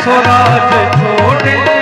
Suraj ਛੋੜੇ